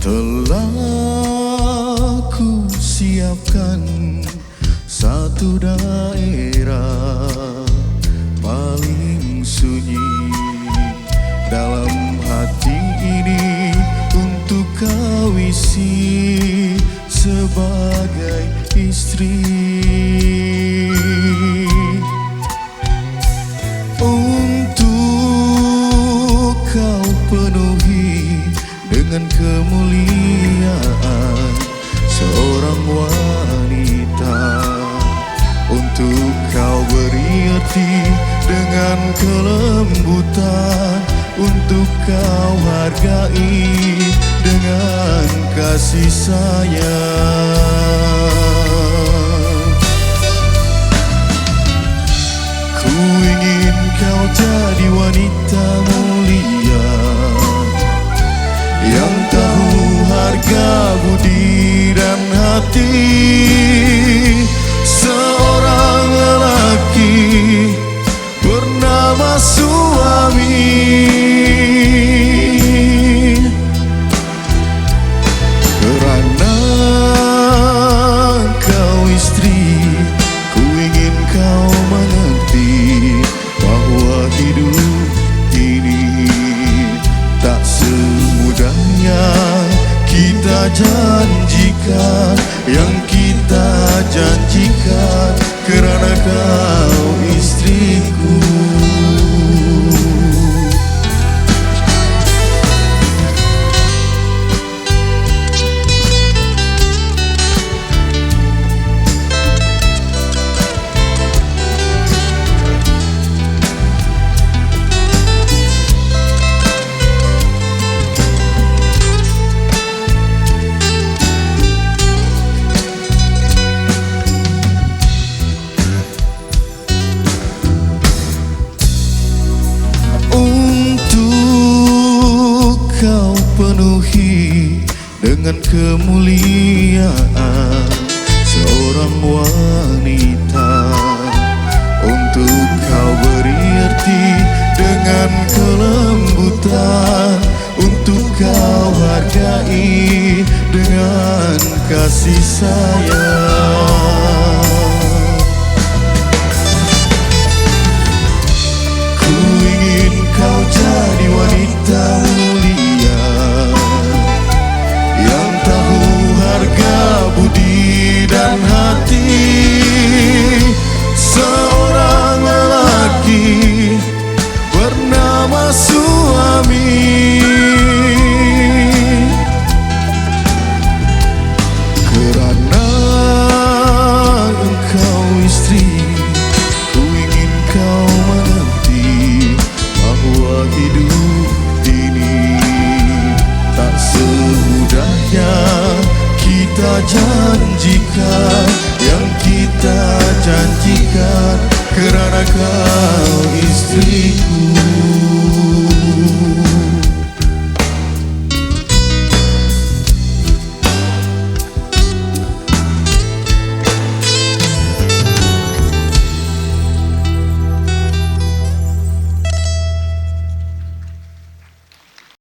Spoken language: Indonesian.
Telah ku siapkan satu daerah paling sunyi dalam hati ini untuk kau isi sebagai istri. Untuk kau penuhi dengan kemuliaan seorang wanita. Untuk kau beri arti dengan kelembutan Untuk kau hargai dengan kasih sayang. Ku ingin kau jadi wanita mulia hati Seorang lelaki bernama suami. Kerana kau istri Ku ingin kau mengerti Bahwa hidup ini Tak semudahnya kita Yang kita janjikan Kerana kau istriku kau penuhi dengan kemuliaan seorang wanita. Untuk kau beri arti dengan kelembutan. Untuk kau hargai dengan kasih sayang kita janjikan Yang kita janjikan Kerana kau istriku